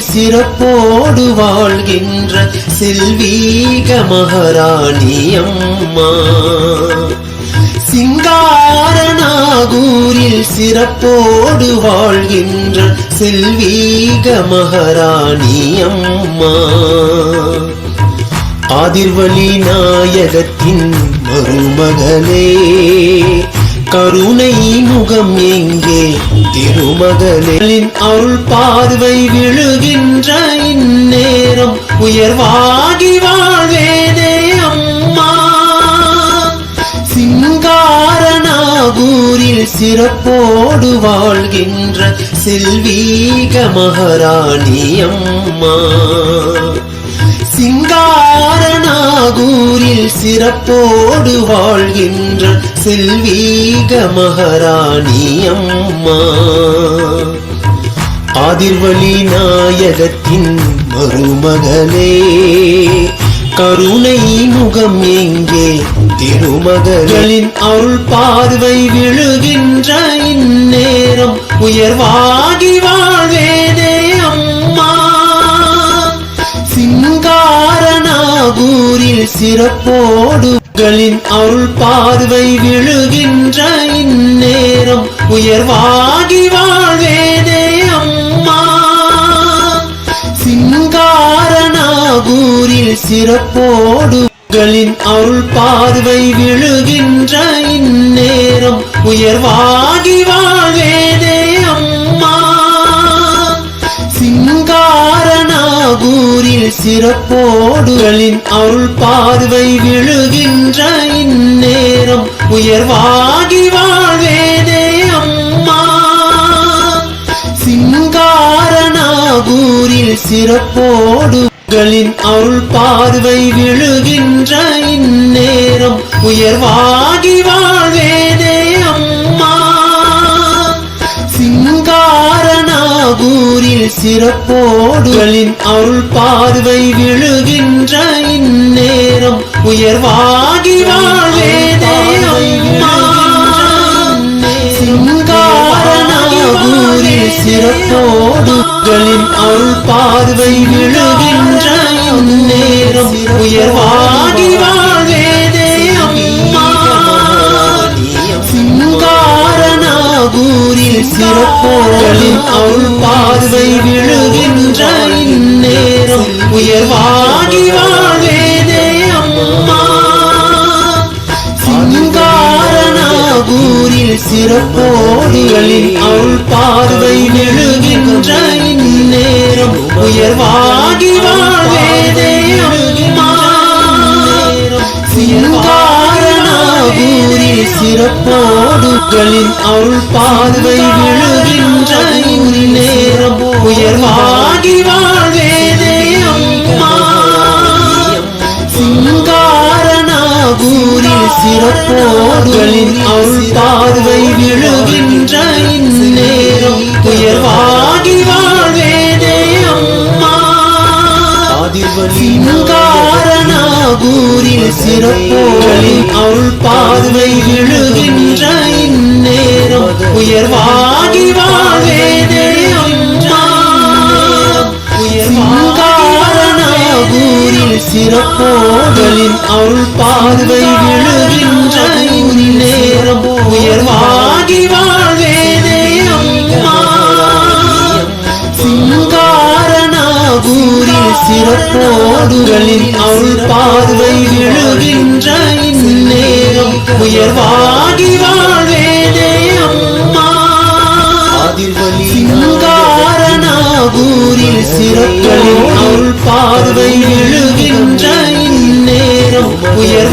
சிறப்போடு வாழ்கின்ற செல்வீக மகாராணி அம்மா. சிங்காரநாகூரில் சிறப்போடு வாழ்கின்ற செல்வீக மகாராணி அம்மா. ஆதிர்வழி நாயகத்தின் மருமகளே கருணை முகம் எங்கே? திருமகளின் அருள் பார்வை விழுகின்ற இந்நேரம். உயர்வாகி வாழ்வேனே அம்மா. சிங்காரநாகூரில் சிறப்போடு வாழ்கின்ற செல்வீக மகாராணி அம்மா. சிங்காரநாகூரில் சிறப்போடு வாழ்கின்ற செல்வீக மகாராணி அம்மா. ஆதிர்வழி நாயகத்தின் மருமகளே கருணை முகம் எங்கே திருமகளின் அருள் பார்வை விழுகின்ற இந்நேரம் உயர்வாகி வாழ்வேனே சிறப்போடு களின் அருள் பார்வை விழுகின்ற இந்நேரம். உயர்வாகி வாழ்வேனே அம்மா. சிங்காரநாகூரில் சிறப்போடு களின் அருள் பார்வை விழுகின்ற இந்நேரம். உயர்வாகி வாழ் சிங்காரநாகூரில் சிறப்போடுகளின் அருள் பார்வை விழுகின்ற இந்நேரம். உயர்வாகி வாழ்வேனே அம்மா. சிங்காரநாகூரில் சிறப்போடுகளின் அருள் பார்வை விழுகின்ற இந்நேரம். உயர்வா சிறப்போடுகளின் அருள் பார்வை விழுகின்ற இந்நேரம். உயர்வாகி வாழ்வேனே சிங்காரநாகூரில் சிறப்போடுகளின் அருள் பார்வை விழுகின்ற இந்நேரம். உயர்வாகி வாழ்வேதே அம்மா சிங்காரநாகூரில் சிறப்போடுகளின் அருள் பார்வை விழுகின்ற இந்நேரம் உயர்வாடி வாழ்வேனே அம்மா. சிங்காரநாகூரில் சிறப்போடுகளின் அருள் பார்வை விழுகின்ற இந்நேரம் உயர்வாடி வாழ்வேனே அம்மா. சிங்காரநாகூரில் சிறப்போடுகளின் அருள் பார்வை விழுகின்ற சிறப்போர்களின் அவள் பார்வை விழுகின்ற இந்நேரம். உயர்வாகி வாழ்வேனே அம்மா. சிங்காரநாகூரில் சிறப்போர்களின் அவள் பார்வை விழுகின்ற இந்நேரம். உயர்வா சிங்காரநாகூரில் அருள் பார்வை விழுகின்ற நேரம் உயர்வாகி வாழ்வேனே அம்மா சிங்காரநாகூரில் சிறப்போடுகளின் அருள் பார்வை விழுகின்ற இந்நேரம் உயர்வாகி வாழ்வேனே அம்மா சிங்காரநாகூரில் சிறப்போடுகளின் அருள் பார்வை எழு Muy.